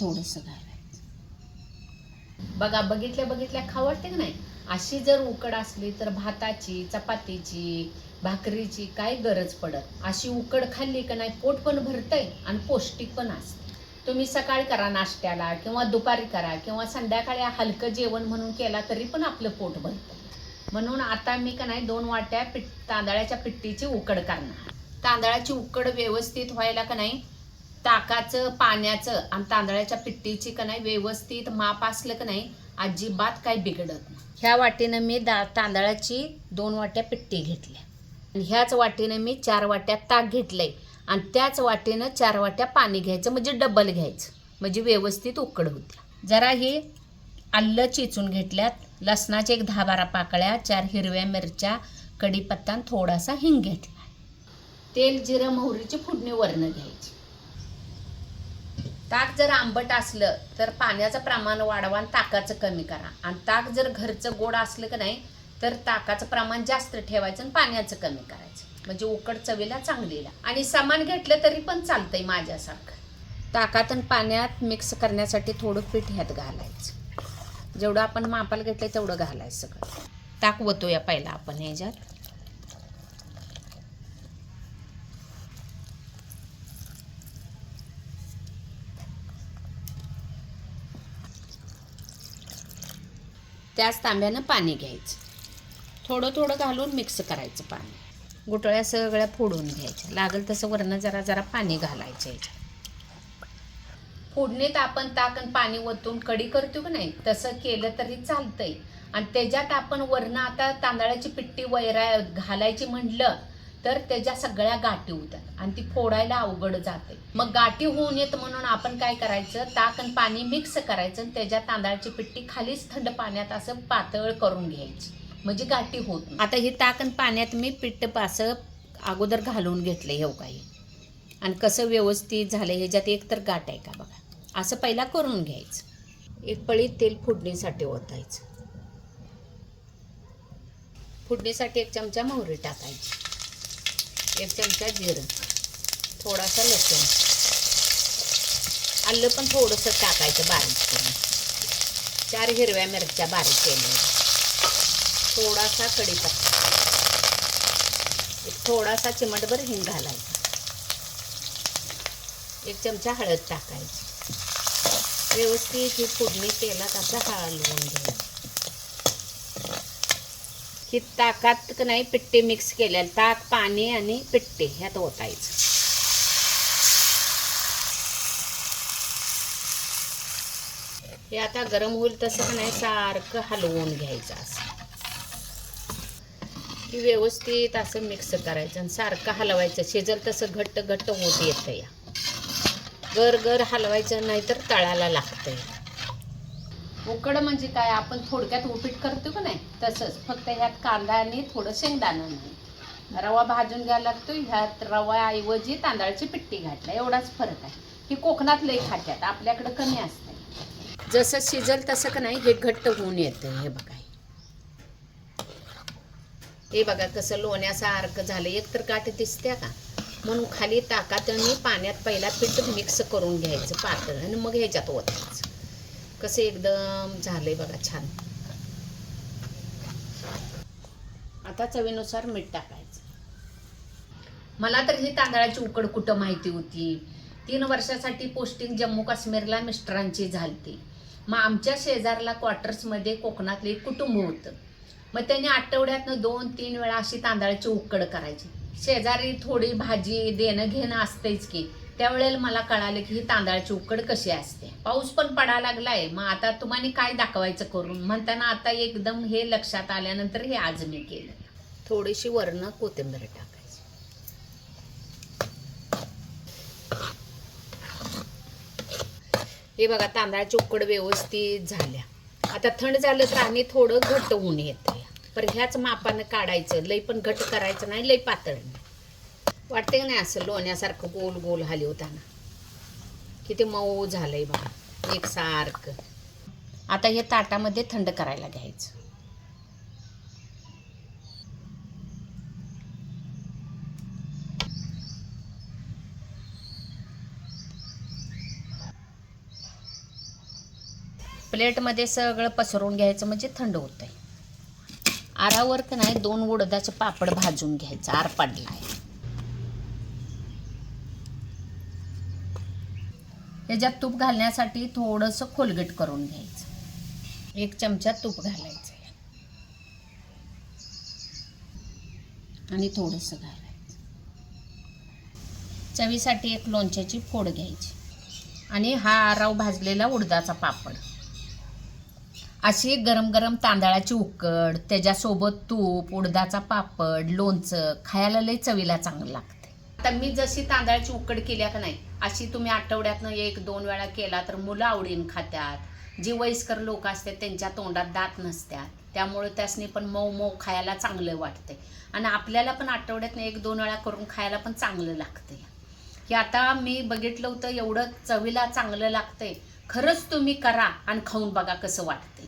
थोडंसं घालायचं. बघा बघितल्या बघितल्या खावडते का नाही? अशी जर उकड असली तर भाताची चपातीची भाकरीची काय गरज पडत? अशी उकड खाल्ली का नाही पोट पण भरतंय आणि पौष्टिक पण असते. तुम्ही सकाळी करा नाश्त्याला किंवा दुपारी करा किंवा संध्याकाळी हलकं जेवण म्हणून केला तरी पण आपलं पोट भरतं म्हणून आता मी का नाही दोन वाट्या पिठ तांदळाच्या पिट्टीची उकड करणार. तांदळाची उकड व्यवस्थित व्हायला का नाही ताकाचं पाण्याचं आणि तांदळाच्या पिट्टीची का नाही व्यवस्थित माप असलं का नाही अजिबात काही बिघडत नाही. ह्या वाटीनं मी दा तांदळाची दोन वाट्या पिट्टी घेतल्या. आणि ह्याच वाटीनं मी चार वाट्या ताक घेतलंय. आणि त्याच वाटीनं चार वाट्या पाणी घ्यायचं म्हणजे डबल घ्यायचं. म्हणजे व्यवस्थित उकड होत्या. जरा हे आलं चिचून घेतल्यात. लसणाचे एक दहा बारा पाकळ्या चार हिरव्या मिरच्या कढीपत्ता थोडासा हिंग घेतला. तेल जिरं मोहरीची फोडणी वरणं घ्यायची. ताक जर आंबट असलं तर पाण्याचं प्रमाण वाढवा आणि ताकाचं कमी करा. आणि ताक जर घरचं गोड असलं का नाही तर ताकाचं प्रमाण जास्त ठेवायचं आणि पाण्याचं कमी करायचं. म्हणजे उकड चवीला चांगलीला. आणि सामान घेतलं तरी पण चालतंय माझ्यासारखं. ताकात आणि पाण्यात मिक्स करण्यासाठी थोडं पीठ ह्यात घालायचं. जेवढं आपण मापाला घेतलं तेवढं घालायचं सगळं. ताक वतूया पहिला आपण ह्याच्यात. त्याच तांब्यानं पाणी घ्यायचं. थोडं थोडं घालून मिक्स करायचं पाणी. गुटळ्या सगळ्या फोडून घ्यायच्या. लागेल तसं वरनं जरा जरा पाणी घालायचं याच्यात. फोडणीत आपण ताक आणि पाणी वतून कढी करतो की नाही तसं केलं तरी चालतंय. आणि त्याच्यात आपण वरनं आता तांदळाची पिट्टी वैरा घालायची म्हटलं तर त्याच्या सगळ्या गाठी होतात आणि ती फोडायला अवघड जाते. मग गाठी होऊन येत म्हणून आपण काय करायचं? ताक आणि पाणी मिक्स करायचं आणि त्याच्या तांदळाची पिट्टी खालीच थंड पाण्यात असं पातळ करून घ्यायची. म्हणजे गाठी होत आता हे ताक आणि पाण्यात मी पिट्ट असं अगोदर घालून घेतलं हे काही आणि कसं व्यवस्थित झालं ह्याच्यात एक तर गाठ आहे का बघा? असं पहिला करून घ्यायचं. एक पळी तेल फोडणीसाठी ओतायचं. फोडणीसाठी एक चमचा मोहरी टाकायची. एक चमचा जिरं. थोडासा लसूण. आलं पण थोडंसं टाकायचं बारीक करून. चार हिरव्या मिरच्या बारीक केल्या. थोडासा कढीपत्ता. एक थोडासा चिमटभर हिंग घालायचा. एक चमचा हळद टाकायची. व्यवस्थित ही फोडणी तेलात आता हलवून घ्यायची ही ताकात नाही पिट्टे मिक्स केलेलं. ताक पाणी आणि पिट्टे ह्यात ओतायचं. हे आता गरम होईल तसं नाही सारखं हलवून घ्यायचं असं. की व्यवस्थित असं मिक्स करायचं आणि सारखं हलवायचं. शिजल तसं घट्ट घट्ट होत येतं या गर गर हलवायचं नाही तर तळाला आहे उकड म्हणजे काय? आपण थोडक्यात उपीट करतो का नाही? तसंच. फक्त ह्यात कांदा आणि थोडं शेंगदाणा नाही. रवा भाजून घ्यायला लागतो ह्यात रवाऐवजी तांदळाची पिट्टी घातला. एवढाच फरक आहे. ही कोकणात लई खात्यात आपल्याकडं कमी असते. जसं शिजल तसं का नाही हे घट्ट होऊन येतं हे बघा हे. बघा कसं लोण्यासारखं झालं. एक तर गाठ दिसत्या का? म्हणून खाली ताकात आणि पाण्यात पहिला पीठ मिक्स करून घ्यायचं पातळ आणि मग ह्याच्यात ओतायचं. कसं एकदम झालंय बघा छान. आता चवीनुसार मीठ टाकायचं. मला तर ही तांदळाची उकड कुठं माहिती होती? तीन वर्षासाठी पोस्टिंग जम्मू काश्मीरला मिस्टरांची झालती. मग आमच्या शेजारला क्वार्टर्समध्ये कोकणातले कुटुंब होतं. मग त्यांनी आठवड्यातनं दोन तीन वेळा अशी तांदळाची उकड करायची. शेजारी थोडी भाजी देणं घेणं असतेच की त्यावेळेला मला कळालं की ही तांदळाची उकड कशी असते. पाऊस पण पडायला लागलाय. मग आता तुम्हाला काय दाखवायचं करून? म्हणताना आता एकदम हे लक्षात आल्यानंतर हे आज मी केलं. थोडीशी वर्ण कोथिंबीर टाकायची. हे बघा तांदळाची उकड व्यवस्थित झाल्या. आता थंड झालं तर आणि थोडं घट्ट होऊन येतं पर ह्याच मापानं काढायचं. लई पण घट करायचं नाही लई पातळ नाही. वाटते का नाही असं लोण्यासारखं गोल गोल हलवताना किती मऊ झालंय बघा. एकसारखं. आता हे ताटामध्ये थंड करायला घ्यायचं. प्लेटमध्ये सगळं पसरवून घ्यायचं म्हणजे थंड होतंय. आरावर का नाही दोन उडदाचं पापड भाजून घ्यायचं आर पडला आहे. याच्यात तूप घालण्यासाठी थोडंसं खोलगट करून घ्यायचं. एक चमचा तूप घालायचं. आणि थोडंसं घालायचं. चवीसाठी एक लोणच्याची फोड घ्यायची. आणि हा आराव भाजलेला उडदाचा पापड. अशी गरम गरम तांदळाची उकड त्याच्यासोबत तूप उडदाचा पापड लोणचं खायला लई चवीला चांगलं लागतं. आता मी जशी तांदळाची उकड केल्या का नाही अशी तुम्ही आठवड्यातनं एक दोन वेळा केला तर मुलं आवडीन खात्यात. जे वयस्कर लोक असतात त्यांच्या तोंडात दात नसतात. त्यामुळे त्यासनी पण मऊ मऊ खायला चांगलं वाटते आणि आपल्याला पण आठवड्यातनं एक दोन वेळा करून खायला पण चांगलं लागते की आता मी बघितलं होतं एवढं चवीला चांगलं लागतंय. खरंच तुम्ही करा आणि खाऊन बघा कसं वाटतंय.